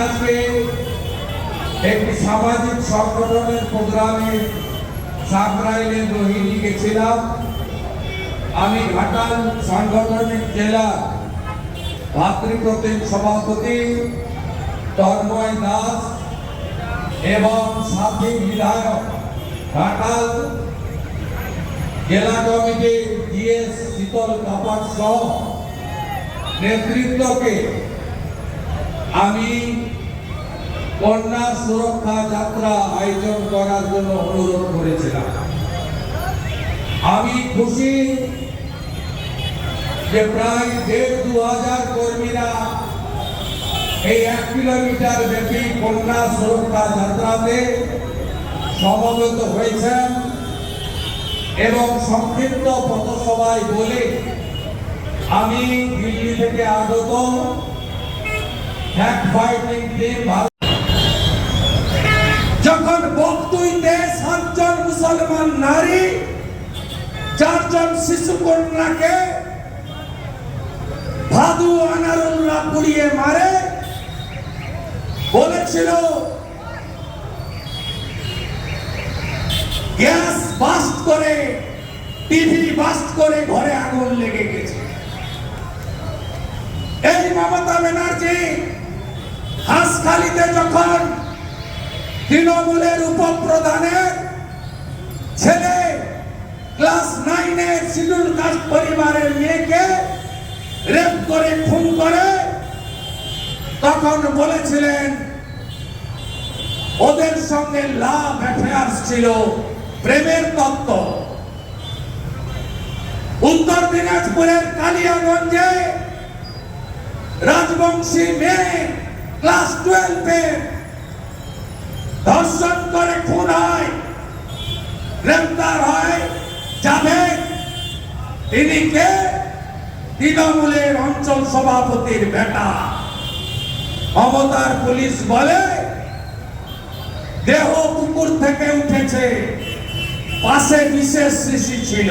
আজকে একটি সামাজিক সংগঠনের প্রোগ্রামে সাকরাইলে রোহিণী গেছিলাম আমি ঘাটাল সাংগঠনিক জেলা ভাতৃপ্রতিম সভাপতি তন্ময় দাস এবং সাথী বিধায়ক ঘাটাল জেলা কমিটি জিএস শীতল কাপাট সহ নেতৃত্বকে আমি কন্যা সুরক্ষা যাত্রা আয়োজন করার জন্য অনুরোধ করেছিলাম। আমি খুশি যে প্রায় দেড় দু হাজার কর্মীরা এই এক কিলোমিটার ব্যাপী কন্যা সুরক্ষা যাত্রাতে সমবেত হয়েছেন এবং সংক্ষিপ্ত পথসভায় বলে আমি দিল্লি থেকে আগত যখন বক্তুইতে সাতজন মুসলমান নারী, চারজন শিশু কন্যাকে ভাদু আনারুল্লাহ পুড়িয়ে মারে, বলেছিল, গ্যাস বাস্ট করে, টিভি বাস্ট করে ঘরে আগুন লেগে গেছে। এই মমতা ব্যানার্জি হাঁসখালিতে যখন তৃণমূলের উপপ্রধানের ছেলে ক্লাস নাইনের শিডিউল কাস্ট পরিবারের মেয়েকে রেপ করে, খুন করে, তখন বলেছিলেন, ওদের সঙ্গে লাভ অ্যাফেয়ার্স ছিল, প্রেমের তত্ত্ব। উত্তর দিনাজপুরের কালিয়াগঞ্জে রাজবংশী মেয়ে তিনি কে? তৃণমূলের অঞ্চল সভাপতির বেটা। মমতার পুলিশ বলে, দেহ পুকুর থেকে উঠেছে। পাশে বিশেষ শিশি ছিল।